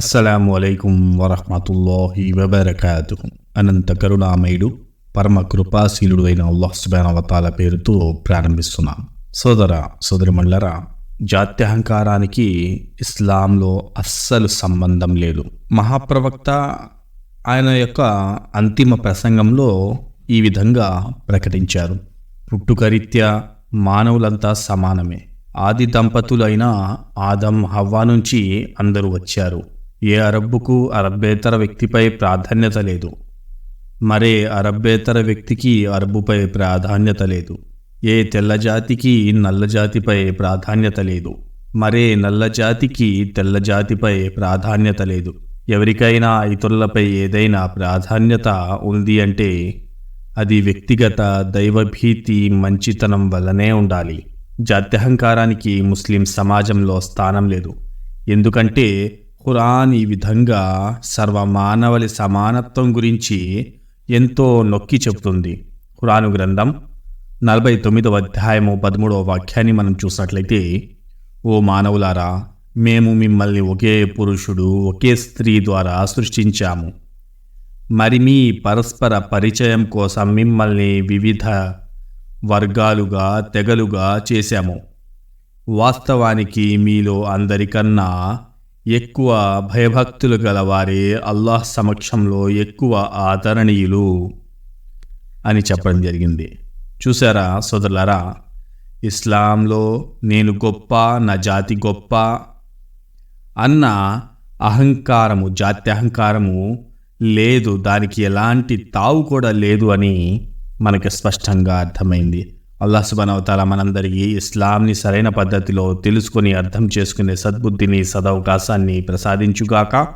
అస్సలాము అలైకుం వరహమతుల్లాహి వబర్కాతు అనంత కరుణామయుడు పరమ కృపాశీలుడు అయిన అల్లాహ్ సుబానవతాల పేరుతో ప్రారంభిస్తున్నాం. సోదర సోదరిమణులరా జాత్యహంకారానికి ఇస్లాంలో అస్సలు సంబంధం లేదు. మహాప్రవక్త ఆయన యొక్క అంతిమ ప్రసంగంలో ఈ విధంగా ప్రకటించారు. పుట్టుకరీత్యా మానవులంతా సమానమే. ఆది దంపతులైన ఆదం హవ్వా నుంచి అందరూ వచ్చారు. ఏ అరబ్బుకు అరబ్బేతర వ్యక్తిపై ప్రాధాన్యత లేదు? మరే అరబ్బేతర వ్యక్తికి అరబ్బుపై ప్రాధాన్యత లేదు. ఏ తెల్లజాతికి నల్లజాతిపై ప్రాధాన్యత లేదు. మరే నల్లజాతికి తెల్లజాతిపై ప్రాధాన్యత లేదు. ఎవరికైనా ఇతరులపై ఏదైనా ప్రాధాన్యత ఉంది అంటే అది వ్యక్తిగత దైవభీతి మంచితనం వల్లనే ఉండాలి. జాత్యహంకారానికి ముస్లిం సమాజంలో స్థానం లేదు. ఎందుకంటే ఖురాన్ ఈ విధంగా సర్వమానవలి సమానత్వం గురించి ఎంతో నొక్కి చెబుతుంది. ఖురాను గ్రంథం నలభై తొమ్మిదవ అధ్యాయము పదమూడవ వాక్యాన్ని మనం చూసినట్లయితే ఓ మానవులారా మేము మిమ్మల్ని ఒకే పురుషుడు ఒకే స్త్రీ ద్వారా సృష్టించాము. మరి మీ పరస్పర పరిచయం కోసం మిమ్మల్ని వివిధ వర్గాలుగా తెగలుగా చేశాము. వాస్తవానికి మీలో అందరికన్నా ఎక్కువ భయభక్తులు గలవారే అల్లాహ్ సమక్షంలో ఎక్కువ ఆదరణీయులు అని చెప్పడం జరిగింది. చూసారా సోదరులరా? ఇస్లాంలో నేను గొప్ప నా జాతి గొప్ప అన్న అహంకారము జాతి అహంకారము లేదు దానికి ఎలాంటి తావు కూడా లేదు అని మనకి స్పష్టంగా అర్థమైంది. అల్లా సుబానవతాల మనందరికీ ఇస్లాంని సరైన పద్ధతిలో తెలుసుకొని అర్థం చేసుకునే సద్బుద్ధిని సదవకాశాన్ని ప్రసాదించుగాక.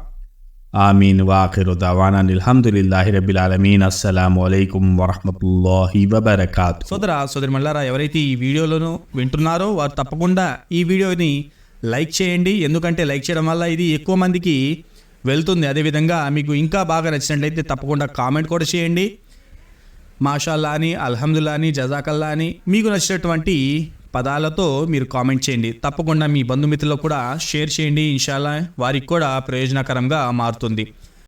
ఆమీన్. వాఖిరు దవానా అల్హమ్దులిల్లాహి రబిల్ ఆలమీన్. అస్సలాం అలైకుం వరహమతుల్లాహి వబర్కాత్. సోదర సోదరి మల్లారా ఎవరైతే ఈ వీడియోలను వింటున్నారో వారు తప్పకుండా ఈ వీడియోని లైక్ చేయండి. ఎందుకంటే లైక్ చేయడం వల్ల ఇది ఎక్కువ మందికి వెళ్తుంది. అదేవిధంగా మీకు ఇంకా బాగా నచ్చినట్లయితే తప్పకుండా కామెంట్ కూడా చేయండి. మాషాల్లా అని అల్హమ్దుల్లా అని జజాకల్లా అని మీకు నచ్చినటువంటి పదాలతో మీరు కామెంట్ చేయండి. తప్పకుండా మీ బంధుమిత్రులకు కూడా షేర్ చేయండి. ఇన్షాల్లా వారికి కూడా ప్రయోజనకరంగా మారుతుంది.